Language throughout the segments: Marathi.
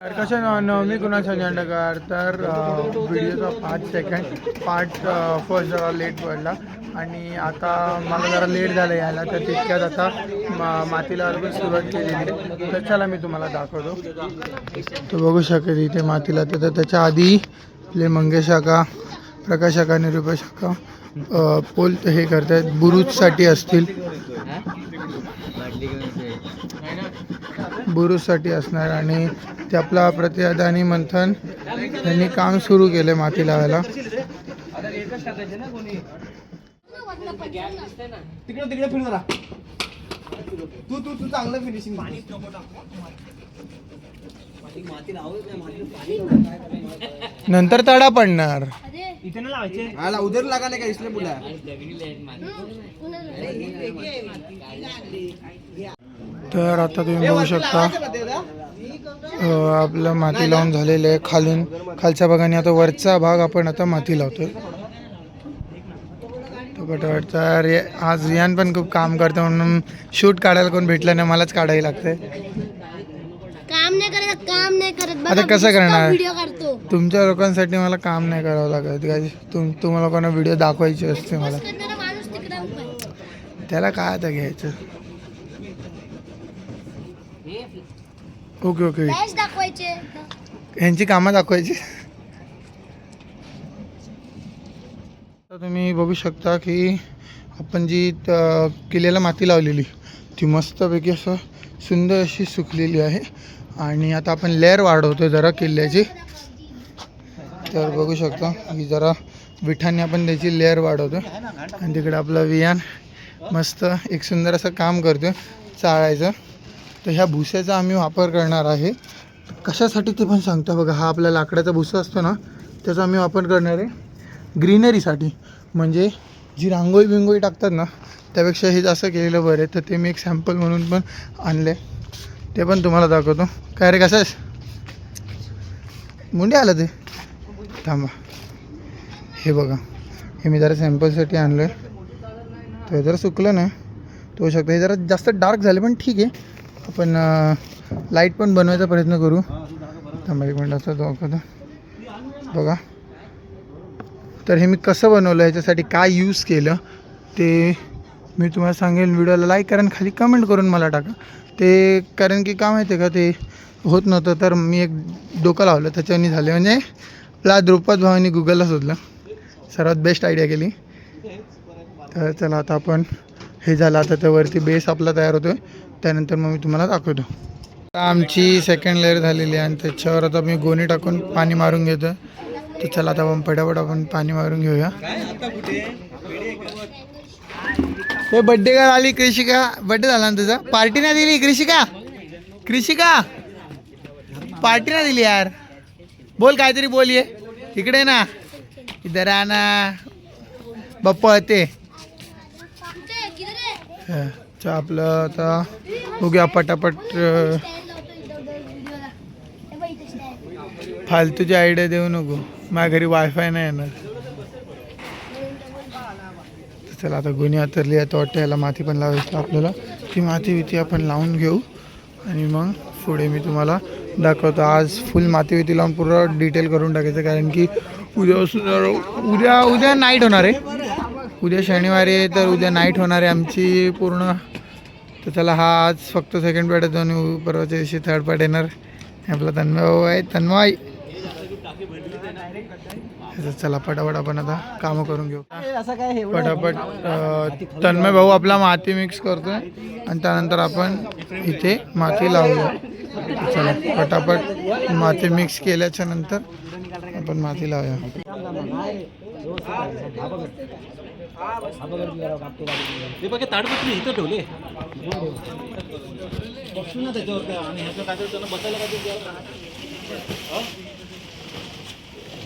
कसं नवमी कुणाल संजंडकर तर व्हिडिओचा पाच सेकंड पार्ट फर्स्ट जरा लेट पडला आणि आता मला जरा लेट झालं यायला तर तितक्यात आता मा मातीला अर्पण सुरुवात केलेली आहे. तर चला मी तुम्हाला दाखवतो. तो बघू शकेल इथे मातीला तर त्याच्या आधी आपले मंगेश काका प्रकाश काका निरुपेश काका पोल हे करतात बुरुजसाठी असतील. बुरुजसाठी असणार आणि ते आपला प्रतिदानी मंथन यांनी काम सुरू केलं माती लावायला. तिकडे तिकडे तू तू तू चांगलं फिनिशिंग नंतर तडा पडणार. इथे ना लावायचे. हाला उधर लागा नाही का इसले बोला तर आता तुम्ही बघू शकता. आपलं माती लावून झालेलं आहे खालून. खालच्या भागाने आता वरचा भाग आपण आता माती लावतोय. तर आज रियान पण खूप काम करतो म्हणून शूट काढायला कोण भेटलं नाही मलाच काढावी लागते काम नाही करत काम नाही करत. आता कसं करणार? व्हिडिओ काढतो. तुमच्या लोकांसाठी मला काम नाही करावं लागत. काय तुम तुम्हाला कोणा व्हिडिओ दाखवायची असते मला. करणारा माणूस तिकडे उभा आहे. त्याला काय आता घ्यायचं? Okay okay. Flash दाखवायचे. यांची कामं दाखवायची. तर तुम्ही बघू शकता की आपण जी त- किल्ल्याला माती लावलेली ती मस्तपैकी असं सुंदर अशी सुकलेली आहे. आणि आता आपण लेअर वाढवतो जरा किल्ल्याची. तर बघू शकता की जरा विठाने आपण त्याची लेअर वाढवतो आणि तिकडे आपला वियान मस्त एक सुंदर असं काम करतो चाळायचं. तर ह्या भुस्याचा आम्ही वापर करणार आहे. कशासाठी ते पण सांगतो बघा हा आपला लाकडाचा भुसा असतो ना त्याचा आम्ही वापर करणार आहे. ग्रीनरीसाठी म्हणजे जी रांगोळी बिंगोळी टाकतात ना त्यापेक्षा हे जास्त केलेलं बरं आहे. तर ते मी एक सॅम्पल म्हणून पण आणलं आहे ते पण तुम्हाला दाखवतो. काय रे कसं आहेस? मुंडे आलं ते? थांबा. हे बघा. हे मी जरा सॅम्पलसाठी आणलं आहे तर जरा सुकलं ना तो शकतो. हे जरा जास्त डार्क झाले पण ठीक आहे. आपण लाइट पण बनवायचा प्रयत्न करू. थांबा एक मिनिट. असं दाखवतो. बघा. तर हे मी कसं बनवलं ह्याच्यासाठी काय यूज केलं ते मी तुम्हाला सांगेल व्हिडिओला लाईक करा आणि खाली कमेंट करून मला टाका. ते कारण की का माहिती आहे का ते होत नव्हतं तर मी एक डोकं लावलं त्याच्याने झाले. म्हणजे आपला द्रुपद भावानी गुगलला शोधलं. सर्वात बेस्ट आयडिया केली. तर चला आता आपण हे झालं आता त्यावरती बेस आपला तयार होतो त्यानंतर मग मी तुम्हाला दाखवतो. आता आमची सेकंड लेअर झालेली आहे आणि त्याच्यावर आता मी गोणी टाकून पाणी मारून घेतो तर चला आता आपण पटापट आपण पाणी मारून घेऊया. हे बड्डे का आली कृषिका. बड्डे झाला ना तुझा? पार्टी नाही दिली कृषिका. कृषिका. पार्टी नाही दिली यार. बोल काहीतरी बोल ये. इकडे ना. इधर आना बाप्पा ते. आपलं आता बघूया पटापट फालतूची आयडिया देऊ नको. माझ्या घरी वायफाय नाही येणार. चला आता गुन्हे आतरली आता वाटतं याला माती पण लावायची आपल्याला. ती माती विती आपण लावून घेऊ. आणि मग पुढे मी तुम्हाला दाखवतो. आज फुल माती विती लावून पूर्ण डिटेल करून टाकायचं कारण की उद्यापासून उद्या उद्या नाईट होणार आहे. उद्या शनिवारी आहे तर उद्या नाईट होणार आहे आमची पूर्ण. तर चला हा आज फक्त सेकंड पार्ट आहे आणि परवाच्या दिवशी थर्ड पार्ट येणार. आपला तन्मय भाऊ आहे तन्मय. चला पटापट आपण आता कामं करून घेऊ. असं काय हे पटापट तन्मय भाऊ आपला माती मिक्स करतोय आणि त्यानंतर आपण इथे माती लावूया. चला पटापट माती मिक्स केल्याच्यानंतर आपण माती लावूया. इथं ठेवले? बसायला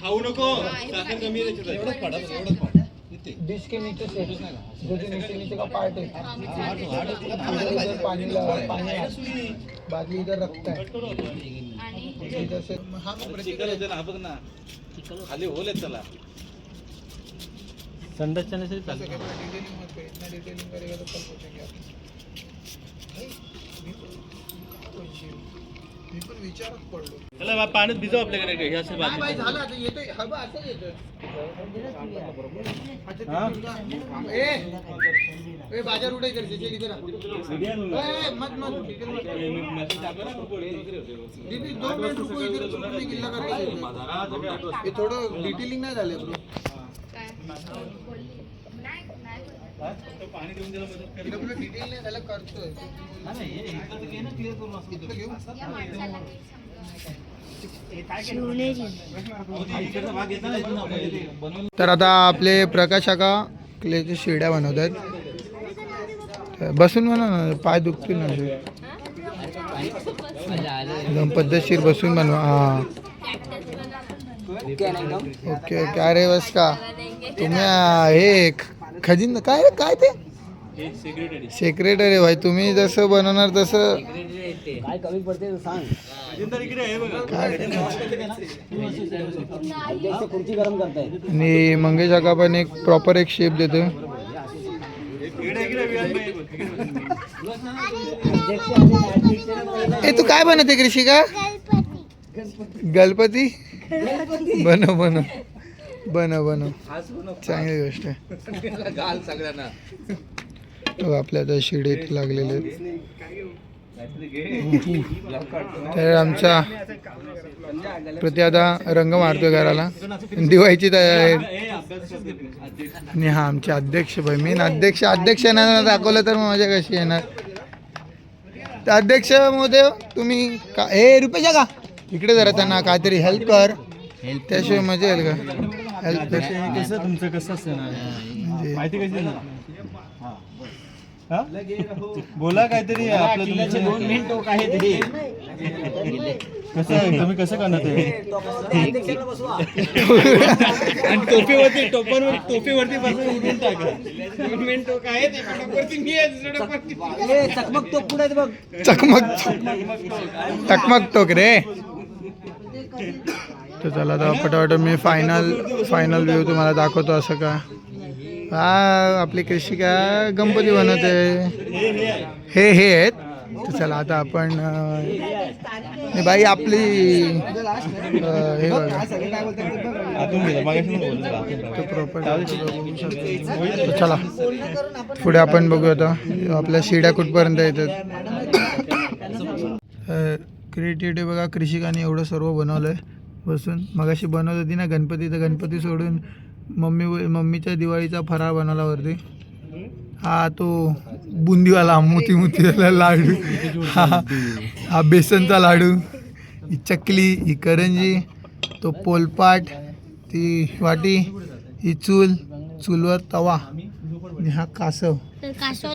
खाऊ नको साखर कमी एवढंच पाडा एवढंच पाडा डिश के नीचे से जो जो नीचे नीचे का पार्ट है पानी पानी बादली इधर रखता है हाँ मैं चिखल होते ना हा बघ ना. खाली होल आहेत त्याला. संडासच्या नसेल ऐसे कैमरा डिटेलिंग मत कर इतना डिटेलिंग करेगा तो कल आप भाई, मी पण- पाण्यात भिजव आपल्याकडे हे असे नाही झालं आता येतोय हवं असं येतोय अच्छा, ते ए ए बाजार उठाय करते चल इधर आ. ए, मत मत इधर मत. दीदी दोन मिनिट रुको इधर तुम्ही मी गिल्ला करके देतो. हे थोडं डिटेलिंग नाही झालं पाणी देऊन मदत डिटेल नाही करतोय तर आता आपले प्रकाश काका क्लेच्या शिड्या बनवतात बसून बनव ना पाय दुखतील ना. एकदम पद्धतशीर बसून बनवा हा. Okay okay. अरे बस का तुम्ही हे खजिन काय काय ते? सेक्रेटरी भाई तुम्ही जसं बनवणार तसं काय खुर्ची गरम करतायत आणि मंगेश काका पण एक प्रॉपर एक शेप देतो. ए तू काय बनवते कृषिका? गणपती? बनव बनव. बनव बनव. चांगली गोष्ट आहे. तो आपल्या आता शिडीत लागलेले. तर आमचा प्रति आता रंग मारतोय घराला. दिवाळीची तयारी आणि हा आमचे अध्यक्ष भाई. मेन अध्यक्ष अध्यक्षांना दाखवलं तर मजा कशी येणार. तर अध्यक्ष महोदय तुम्ही का हे रुपेशा का? इकडे जरा त्यांना काहीतरी हेल्प कर. त्याशिवाय मजा येईल का? कसं तुमचं कसं असतं माहिती कशी देणार? हा? बोला. काहीतरी आपलं दोन मेन टोक आहेत हे. कसं आहे? तुम्ही कसं करणार ते? बसवा आणि टोपीवरती टोपांवर टोपीवरती बसून उडून टाका. दोन मिनिट टोक आहेत एका टोकावरती मी आहे, दुसऱ्या टोकावरती ए, चकमक आहेत बघ. चकमक चकमक टोक. रे. तर चला आता पटापट मी फायनल फायनल व्ह्यू तुम्हाला दाखवतो असं का? हा आपली कृषिका गणपती बनवते? हे हे आहेत. तर चला आता आपण बाई आपली हे बघा. तो तर चला पुढे आपण बघू आता. आपल्या शिड्या कुठपर्यंत येतात. क्रिएटिव्हिटी बघा कृषिकाने एवढं सर्व बनवलं आहे बसून मगाशी बनवत होती ना गणपती तर गणपती सोडून मम्मी मम्मीच्या दिवाळीचा फराळ बनवला वरती. हा तो बुंदीवाला मोती मोतीवाला लाडू. हा हा. बेसनचा लाडू. ही चकली ही करंजी तो पोलपाट ती वाटी ही चूल चूलवर तवा आणि हा कासव. कासव